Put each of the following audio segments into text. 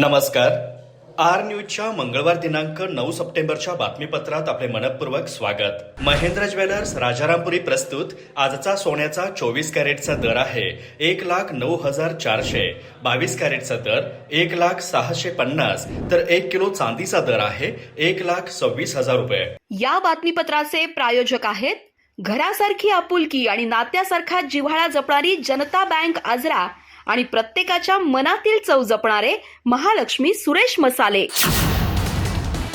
नमस्कार. आर न्यूजच्या मंगळवार दिनांक नऊ सप्टेंबरच्या बातमीपत्रात आपले मनपूर्वक स्वागत. महेंद्र ज्वेलर्स राजारामपुरी प्रस्तुत. आजचा सोन्याचा चोवीस कॅरेटचा दर आहे एक लाख नऊ हजार चारशे. बावीस कॅरेटचा दर एक लाख सहाशे पन्नास. तर एक किलो चांदीचा दर आहे एक लाख सव्वीस हजार रुपये. या बातमीपत्राचे प्रायोजक आहेत. घरासारखी आपुलकी आणि नात्यासारखा जिव्हाळा जपणारी जनता बँक आजरा आणि प्रत्येकाच्या मनातील चव जपणारे महालक्ष्मी सुरेश मसाले.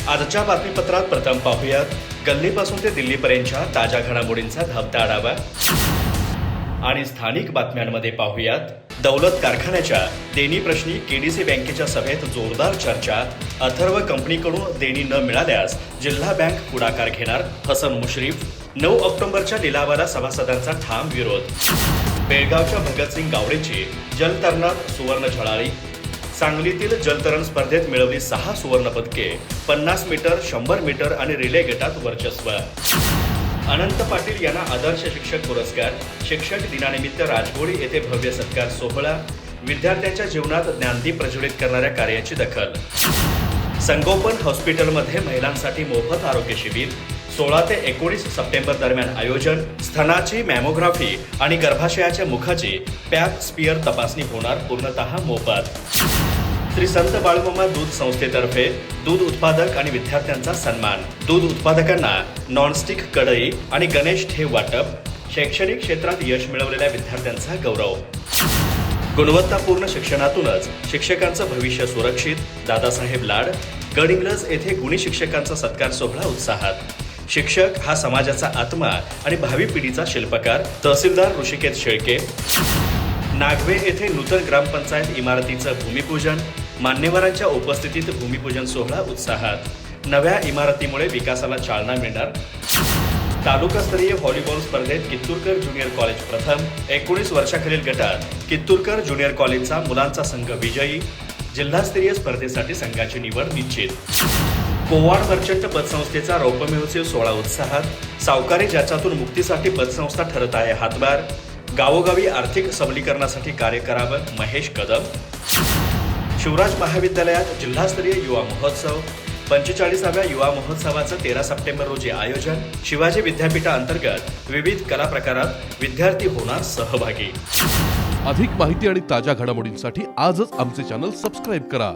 आजच्या बातमीपत्रात प्रथम पाहूयात. गल्लीपासून ते दिल्लीपर्यंतच्या ताज्या घडामोडींचा धावता आढावा. आणि स्थानिक बातम्यांमध्ये पाहूयात. दौलत कारखान्याच्या देणी प्रश्नी केडीसी बँकेच्या सभेत जोरदार चर्चा. अथर्व कंपनीकडून देणी न मिळाल्यास जिल्हा बँक पुढाकार घेणार हसन मुश्रीफ. नऊ ऑक्टोबरच्या लिलावाला सभासदांचा ठाम विरोध. बेळगावच्या भगतसिंग गावडेची जलतरणात सुवर्ण झळाळी सांगलीतील जलतरण स्पर्धेत मिळवली सहा सुवर्णपदके पन्नास मीटर शंभर मीटर आणि रिले गटात वर्चस्व. अनंत पाटील यांना आदर्श शिक्षक पुरस्कार शिक्षक दिनानिमित्त राजगोडी येथे भव्य सत्कार सोहळा विद्यार्थ्यांच्या जीवनात ज्ञानदीप प्रज्वलित करणाऱ्या कार्याची दखल. संगोपन हॉस्पिटलमध्ये महिलांसाठी मोफत आरोग्य शिबिर सोळा ते एकोणीस सप्टेंबर दरम्यान आयोजन स्तनाची मॅमोग्राफी आणि गर्भाशयाच्या मुखाची पॅप स्पियर तपासणी होणार पूर्णतः मोफत. श्री संत बाळमामा दूध संस्थेतर्फे दूध उत्पादक आणि विद्यार्थ्यांचा सन्मान. दूध उत्पादकांना नॉनस्टिक कढई आणि गणेश ठेव वाटप. शैक्षणिक क्षेत्रात यश मिळवलेल्या विद्यार्थ्यांचा गौरव. गुणवत्तापूर्ण शिक्षणातूनच शिक्षकांचं भविष्य सुरक्षित. दादासाहेब लाड गडिंग्लज येथे गुणी शिक्षकांचा सत्कार सोहळा उत्साहात. शिक्षक हा समाजाचा आत्मा आणि भावी पिढीचा शिल्पकार तहसीलदार ऋषिकेत शेळके. नागवे येथे नूतन ग्रामपंचायत इमारतीचं भूमिपूजन मान्यवरांच्या उपस्थितीत भूमिपूजन सोहळा उत्साहात. नव्या इमारतीमुळे विकासाला चालना मिळणार. तालुकास्तरीय व्हॉलीबॉल स्पर्धेत कित्तूरकर ज्युनियर कॉलेज प्रथम एकोणीस वर्षाखालील गटात कित्तूरकर ज्युनियर कॉलेजचा मुलांचा संघ विजयी. जिल्हास्तरीय स्पर्धेसाठी संघाची निवड निश्चित. कोवाड मर्चंट पतसंस्थेचा रौप्य महोत्सव सोहळा उत्साहात सावकारी ज्याच्यातून मुक्तीसाठी पतसंस्था ठरत आहे हातभार गावोगावी आर्थिक सबलीकरणासाठी कार्य करावं महेश कदम. शिवराज महाविद्यालयात जिल्हास्तरीय युवा महोत्सव पंचेचाळीसाव्या युवा महोत्सवाचं तेरा सप्टेंबर रोजी आयोजन शिवाजी विद्यापीठाअंतर्गत विविध कला प्रकारात विद्यार्थी होणार सहभागी. अधिक माहिती आणि ताज्या घडामोडींसाठी आजच आमचे चॅनल सबस्क्राईब करा.